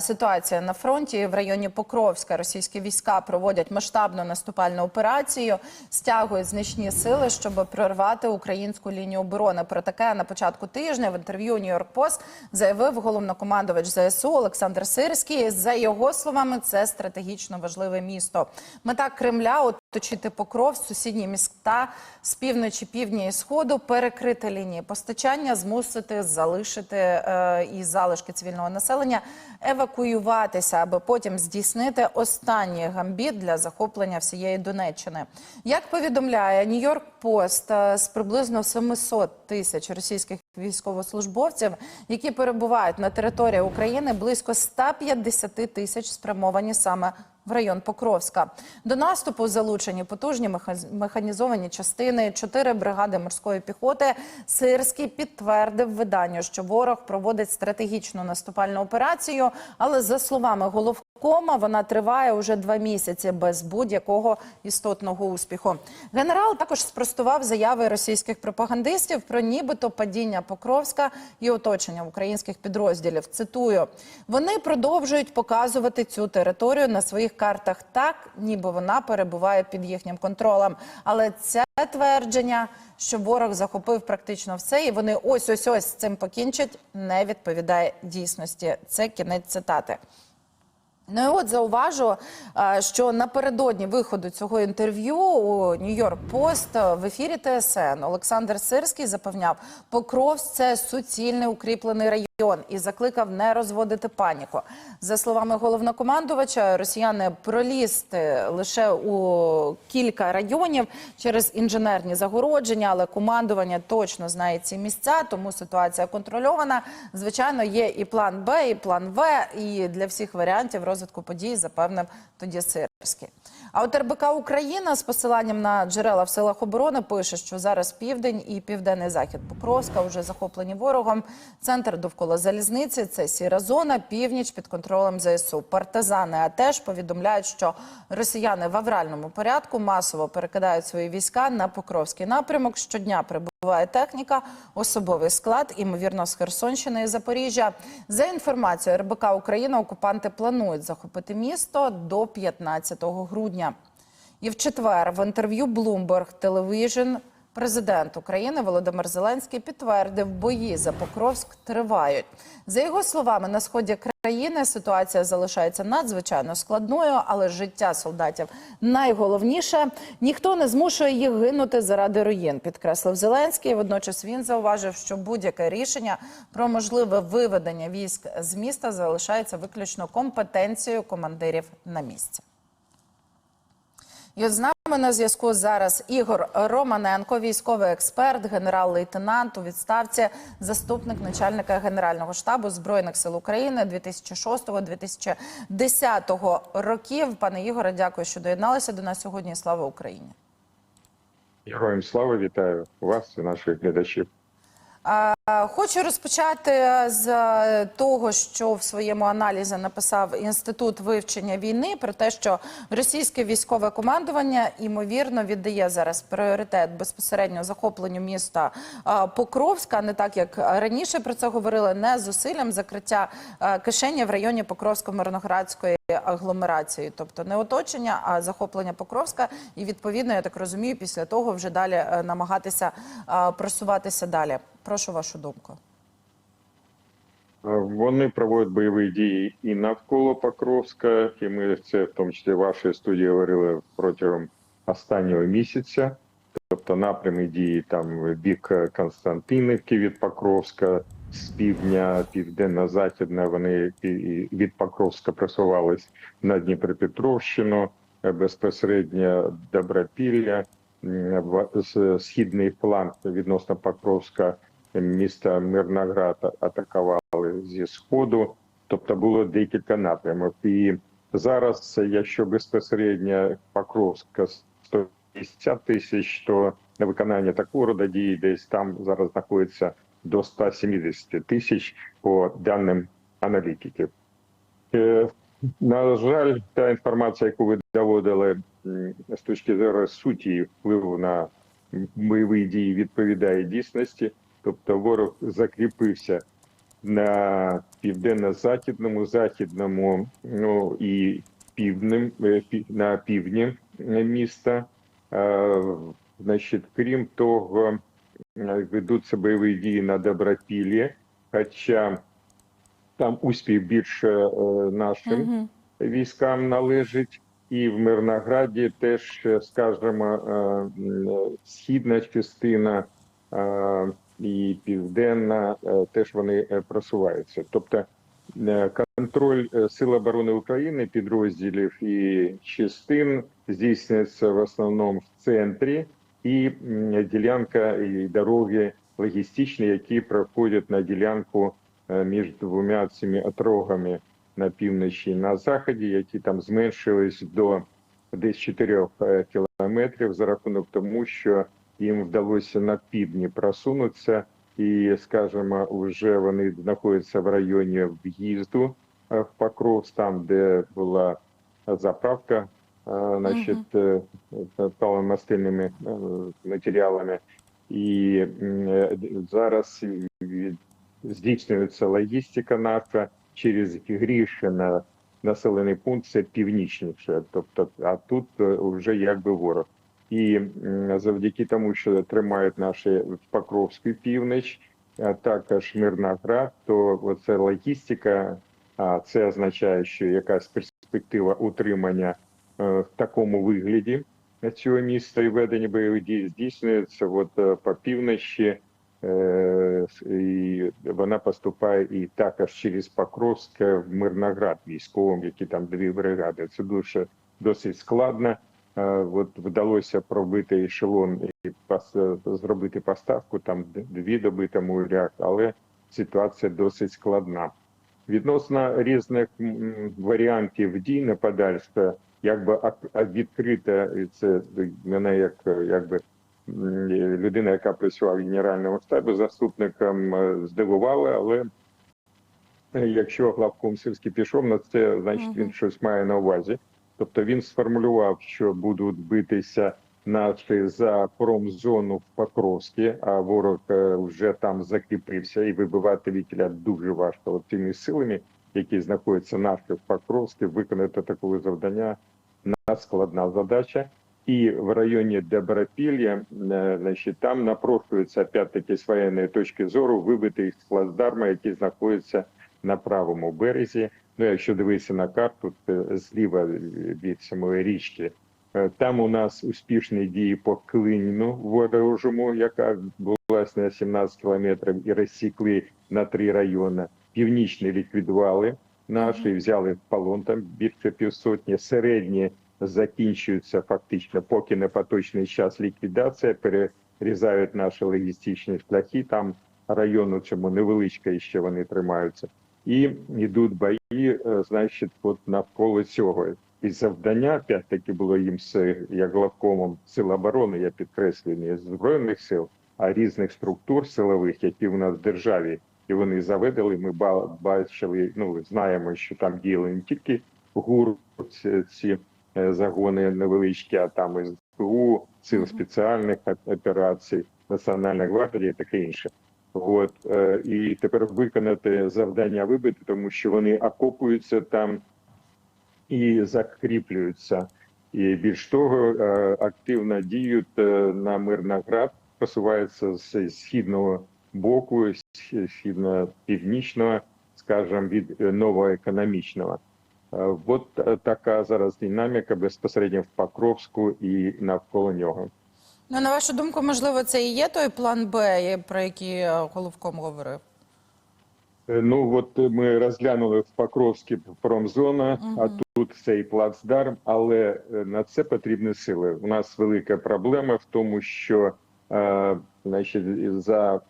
ситуація на фронті в районі Покровська. Російські війська проводять масштабну наступальну операцію, стягують значні сили, щоб прорвати українську лінію оборони. Про таке на початку тижня в інтерв'ю Нью-Йорк Пост заявив головнокомандувач ЗСУ Олександр Сирський. За його словами, це стратегічно важливе місто. Мета Кремля оточити покров, сусідні міста з півночі, півдня і сходу, перекрити лінії постачання, змусити залишити е, і залишки цивільного населення евакуюватися, аби потім здійснити останній гамбіт для захоплення всієї Донеччини. Як повідомляє Нью-Йорк Пост е, з приблизно 700 тисяч російських військовослужбовців, які перебувають на території України, близько 150 тисяч спрямовані саме в район Покровська. До наступу залучені потужні механізовані частини, чотири бригади морської піхоти. Сирський підтвердив виданню, що ворог проводить стратегічну наступальну операцію, але за словами головкома, вона триває уже два місяці без будь-якого істотного успіху. Генерал також спростував заяви російських пропагандистів про нібито падіння Покровська і оточення українських підрозділів. Цитую: вони продовжують показувати цю територію на своїх картах так, ніби вона перебуває під їхнім контролем. Але це твердження, що ворог захопив практично все, і вони ось ось ось з цим покінчать, не відповідає дійсності. Це кінець цитати. Ну і от зауважу, е, що напередодні виходу цього інтерв'ю у Нью-Йорк Пост в ефірі ТСН Олександр Сирський запевняв, Покровськ – це суцільний укріплений район і закликав не розводити паніку. За словами головнокомандувача, росіяни пролізти лише у кілька районів через інженерні загородження, але командування точно знає ці місця, тому ситуація контрольована. Звичайно, є і план Б, і план В, і для всіх варіантів розвитку подій запевнив тоді Сирський. А от РБК Україна з посиланням на джерела в силах оборони пише, що зараз південь і південний захід Покровська вже захоплені ворогом. Центр довкола залізниці це сіра зона, північ під контролем ЗСУ. Партизани а теж повідомляють, що росіяни в авральному порядку масово перекидають свої війська на Покровський напрямок. Щодня прибуває техніка, особовий склад, імовірно, з Херсонщини і Запоріжжя. За інформацією РБК Україна, окупанти планують захопити місто до 15 грудня. І в четвер в інтерв'ю Bloomberg Television президент України Володимир Зеленський підтвердив, бої за Покровськ тривають. За його словами, на сході країни ситуація залишається надзвичайно складною, але життя солдатів найголовніше. Ніхто не змушує їх гинути заради руїн, підкреслив Зеленський. Водночас він зауважив, що будь-яке рішення про можливе виведення військ з міста залишається виключно компетенцією командирів на місці. І от з нами на зв'язку зараз Ігор Романенко, військовий експерт, генерал-лейтенант у відставці, заступник начальника Генерального штабу Збройних сил України 2006-2010 років. Пане Ігоре, дякую, що доєдналися до нас сьогодні. Слава Україні! Героям слава вітаю вас і наших глядачів. Е, Хочу розпочати з того, що в своєму аналізі написав інститут вивчення війни про те, що російське військове командування ймовірно віддає зараз пріоритет безпосередньо захопленню міста е, Покровська, не так як раніше про це говорили, не зусиллям закриття е, кишені в районі Покровсько-Мирноградської агломерації, тобто не оточення, а захоплення Покровська. І відповідно, я так розумію, після того вже далі е, намагатися е, просуватися далі. Прошу вашу думку. Вони проводять бойові дії і навколо Покровська, і ми це в тому числі в вашій студії говорили протягом останнього місяця. Тобто напрями дії там бік Константинівки від Покровська, з півдня, південно-західна, вони від Покровська просувались на Дніпропетровщину, е, безпосередньо Добропілля, східний фланг відносно Покровська міста Мирноград атакували зі сходу. Тобто було декілька напрямів. І зараз, якщо безпосередньо Покровська 150 тисяч, то на виконання такого роду дії десь там зараз знаходиться до 170 тисяч по даним аналітиків. Е, На жаль, та інформація, яку ви доводили з точки зору суті впливу на бойові дії, відповідає дійсності. Тобто ворог закріпився на південно-західному, західному, ну і півднем, е, на півдні міста. Значить, крім того, е, ведуться бойові дії на Добропіллі, хоча там успіх більше е, нашим військам належить, і в Мирнограді теж, скажімо, східна частина і південна е, теж вони е, просуваються. Тобто е, контроль Сил оборони України, підрозділів і частин здійснюється в основному в центрі, і ділянка і дороги логістичні, які проходять на ділянку між двома цими отрогами на півночі і на заході, які там зменшились до десь 4 е, кілометрів за рахунок тому, що їм вдалося на півдні просунутися, і, скажімо, вже вони знаходяться в районі в'їзду е, в Покровськ, там, де була заправка, е, значить, паливомастильними е, матеріалами. І зараз здійснюється логістика наша через Грішина, населений пункт це північніше, тобто, а тут вже якби ворог. І завдяки тому, що тримають наші Покровську північ, також Мирноград, то оце логістика, а це означає, що якась перспектива утримання е, в такому вигляді цього міста і ведення бойових дій здійснюється от е, по півночі. Е, і вона поступає і також через Покровськ в Мирноград військовим, які там дві бригади. Це дуже досить складно. Е, От вдалося пробити ешелон і пос- зробити поставку там дві доби тому як, але ситуація досить складна. Відносно різних варіантів дій на подальше, якби відкрита це мене як якби людина, яка працювала в генеральному штабі, заступником е, здивувала, але якщо главком Сирський пішов на це, значить він щось має на увазі. Тобто він сформулював, що будуть битися наші за промзону в Покровській, а ворог е, вже там закріпився, і вибивати вітіля дуже важко От тими силами, які знаходяться наші в Покровській, виконати таке завдання надскладна задача. І в районі Добропілля, е, значить, там напрошується опять-таки з воєнної точки зору вибити з плацдарма, які знаходяться на правому березі. Ну, якщо дивитися на карту, зліва від самої річки, е, там у нас успішні дії по Клиніну ворожому, яка була на 17 кілометрів, і розсікли на три райони. Північні ліквідували наші, взяли в полон там більше півсотні, середні закінчуються фактично, поки не поточний час ліквідація, перерізають наші логістичні шляхи. Там району цьому невеличка і ще вони тримаються. І йдуть бої, е, значить, от навколо цього. І завдання, опять-таки, було їм як главкомом сил оборони, я підкреслюю, не збройних сил, а різних структур силових, які в нас в державі, і вони заведели. Ми бачили, ну знаємо, що там діяли не тільки ГУР, ці, ці е, загони невеличкі, а там і СБУ, сил спеціальних операцій, Національна гвардія і таке інше. От е, і тепер виконати завдання вибити, тому що вони окопуються там і закріплюються. І більш того, е, активно діють е, на Мирноград, просуваються з східного боку, східно-північного, скажімо, від новоекономічного. От така зараз динаміка безпосередньо в Покровську і навколо нього. Ну, на вашу думку, можливо, це і є той план Б, про який е, Головком говорив? Е, Ну от ми розглянули в Покровській промзона, а тут цей плацдарм, але е, на це потрібні сили. У нас велика проблема в тому, що е, значить, за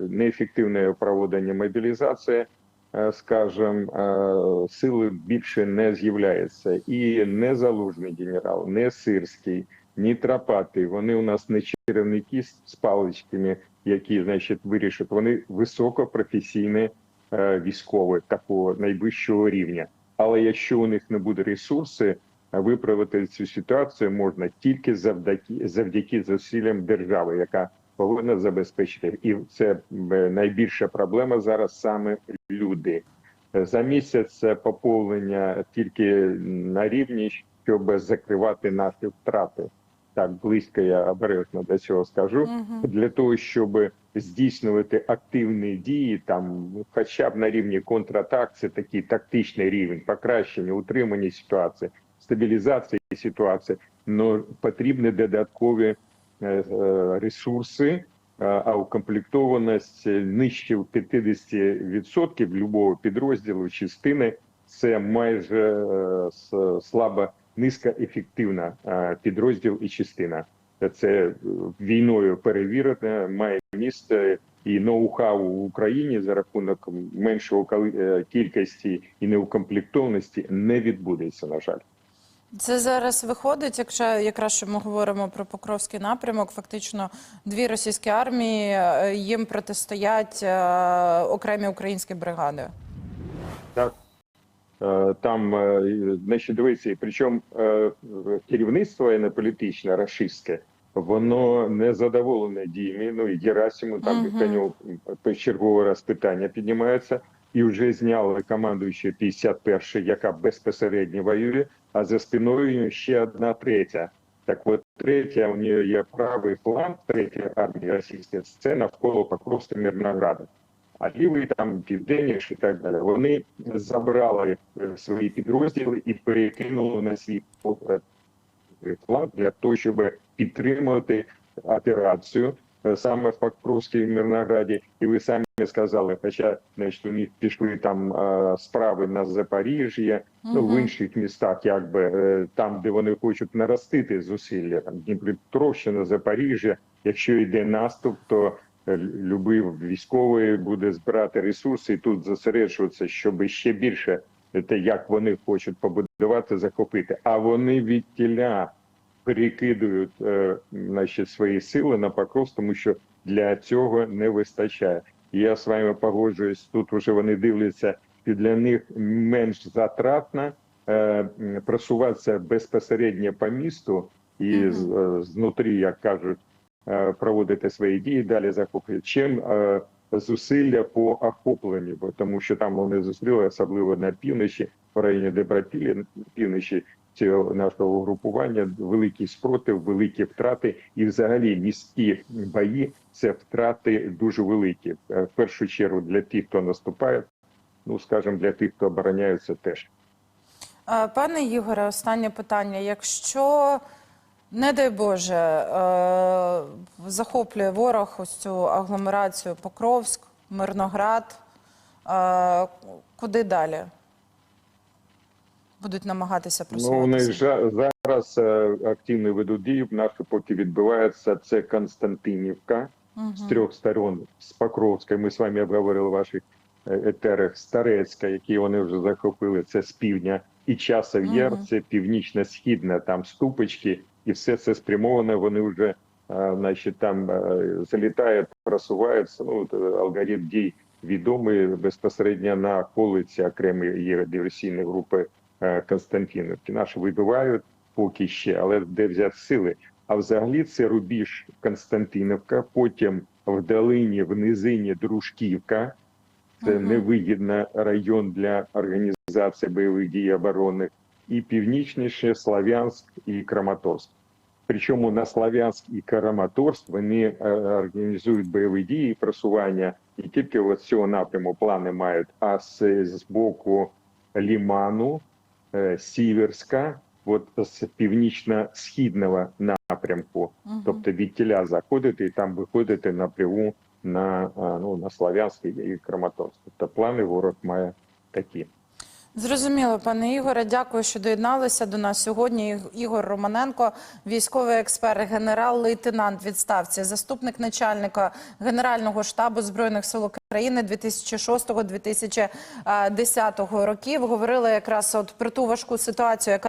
неефективне проведення мобілізації, е, скажем, е, сили більше не з'являється. І не залужний генерал, не сирський, ні Тропатий. Вони у нас не чарівники з паличками, які значить вирішать. Вони високопрофесійні е, військові такого найвищого рівня. Але якщо у них не буде ресурси, е, виправити цю ситуацію можна тільки завдяки завдяки зусиллям держави, яка повинна забезпечити. І це е, найбільша проблема зараз саме люди. За місяць поповнення тільки на рівні, щоб закривати наші втрати. Так близько я обережно до цього скажу. Для того, щоб здійснювати активні дії, там ну, хоча б на рівні контратак, це такий тактичний рівень, покращення, утримання ситуації, стабілізації ситуації, але потрібні додаткові е, е, ресурси, е, а укомплектованість нижче 50% любого підрозділу частини це майже слабо низькоефективна е, підрозділ і частина. Це е, війною перевірено, має місце і ноу-хау в Україні за рахунок меншого е, кількості і неукомплектованості не відбудеться. На жаль. Це зараз виходить, якщо якраз що ми говоримо про Покровський напрямок, фактично дві російські армії їм протистоять окремі українські бригади. Так. Е, Там, е, значить, дивіться, причому е, керівництво політичне рашистське, воно не задоволене діями. Ну і Герасиму там Мгм. до нього черговий раз питання піднімається, і вже зняли командуючу 51 яка безпосередньо воює, а за спиною ще одна третя. Так от третя, у неї є правий план третьої армії російської, це навколо Покровська Мирнограда а лівий там південніше і так далі. Вони забрали е, свої підрозділи і перекинули на свій е, план для того, щоб підтримувати операцію е, саме в Покровській Мирнограді. І ви самі сказали, хоча значить, у них пішли там е, справи на Запоріжжя, ну в інших містах, якби е, там, де вони хочуть наростити зусилля, там Дніпропетровщина, Запоріжжя. Якщо йде наступ, то е, любий військовий буде збирати ресурси і тут зосереджуватися, щоб ще більше те, як вони хочуть побудувати, захопити. А вони від тіля перекидують е, значить, свої сили на Покровськ, тому що для цього не вистачає. Я з вами погоджуюсь. Тут вже вони дивляться, що для них менш затратно е, просуватися безпосередньо по місту і з- е, знутрі, як кажуть, проводити свої дії, далі захоплюють, чим е, зусилля по охопленню, бо тому що там вони зустріли, особливо на півночі, в районі Дебрапілі, на півночі цього нашого групування, великий спротив, великі втрати, і взагалі міські бої це втрати дуже великі. Е, В першу чергу для тих, хто наступає, ну скажімо, для тих, хто обороняється, теж. Е, Пане Ігоре, останнє питання. Якщо, не дай Боже, е, захоплює ворог ось цю агломерацію Покровськ, Мирноград, е, куди далі? Будуть намагатися Ну, вони просуватися? зараз е, активно ведуть дії. Наші поки відбувається це Константинівка Мгм. з трьох сторон з Покровська. Ми з вами обговорили в ваших етерах Старецька, які вони вже захопили. Це з півдня, і Часов Яр, Мгм. це північно-східна, там ступочки, і все це спрямовано. Вони вже е, значить, там е, залітають, просуваються. Ну е, алгоритм дій відомий безпосередньо на колиці окремі є групи Константинівки. Наші вибивають поки ще, але де взяти сили. А взагалі це рубіж Константинівка, потім в долині, в низині Дружківка. Це невигідний район для організації бойових дій оборонних, і північніше Слав'янськ і Краматорськ. Причому на Слав'янськ і Краматорськ вони е, організують бойові дії і просування не тільки от з цього напряму плани мають, а з, з боку Ліману, е, Сіверська, от з північно-східного напрямку Мгм. тобто від тіля заходити і там виходити напряму на а, ну на Слав'янський і Краматорськ. Тобто плани ворог має такі. Зрозуміло, пане Ігоре. Дякую, що доєдналися до нас сьогодні. Ігор Романенко, військовий експерт, генерал-лейтенант відставці, заступник начальника Генерального штабу збройних сил України 2006-2010 років. Говорили якраз от про ту важку ситуацію, яка